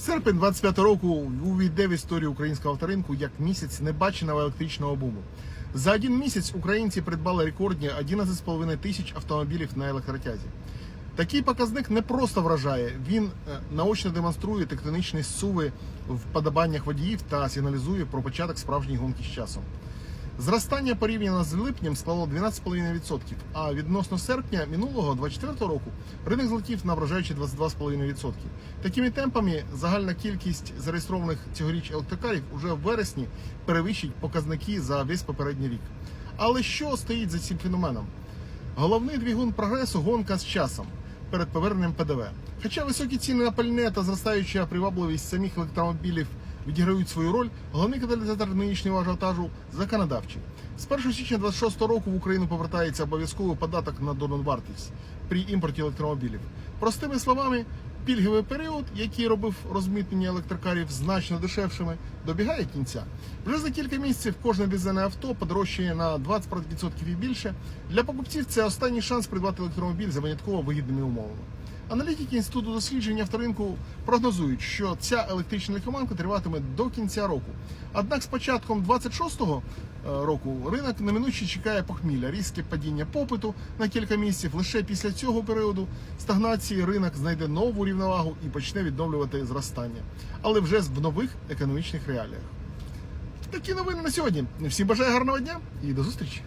Серпень 25 року увійде в історію українського авторинку як місяць небаченого електричного буму. За один місяць українці придбали рекордні 11,5 тисяч автомобілів на електротязі. Такий показник не просто вражає, він е, наочно демонструє тектонічні суви в вподобаннях водіїв та сигналізує про початок справжньої гонки з часом. Зростання порівняно з липнем склало 12,5%, а відносно серпня минулого 24 року ринок злетів на вражаючі 22,5%. Такими темпами загальна кількість зареєстрованих цьогоріч електрокарів уже в вересні перевищить показники за весь попередній рік. Але що стоїть за цим феноменом? Головний двигун прогресу гонка з часом перед поверненням ПДВ. Хоча високі ціни на пальне та зростаюча привабливість самих електромобілів відіграють свою роль, головний каталізатор нинішнього ажіотажу законодавчий. З 1 січня 26 року в Україну повертається обов'язковий податок на додану вартість при імпорті електромобілів. Простими словами, пільговий період, який робив розмитнення електрокарів значно дешевшими, добігає кінця. Вже за кілька місяців кожне дизельне авто подорожчає на 20% і більше. Для покупців це останній шанс придбати електромобіль за винятково вигідними умовами. Аналітики інституту досліджень авторинку прогнозують, що ця електрична лихоманка триватиме до кінця року. Однак з початком 26-го е, року ринок неминуче чекає похмілля, різке падіння попиту на кілька місяців. Лише після цього періоду стагнації ринок знайде нову рівновагу і почне відновлювати зростання, але вже в нових економічних реаліях. Такі новини на сьогодні. Всім бажаю гарного дня і до зустрічі!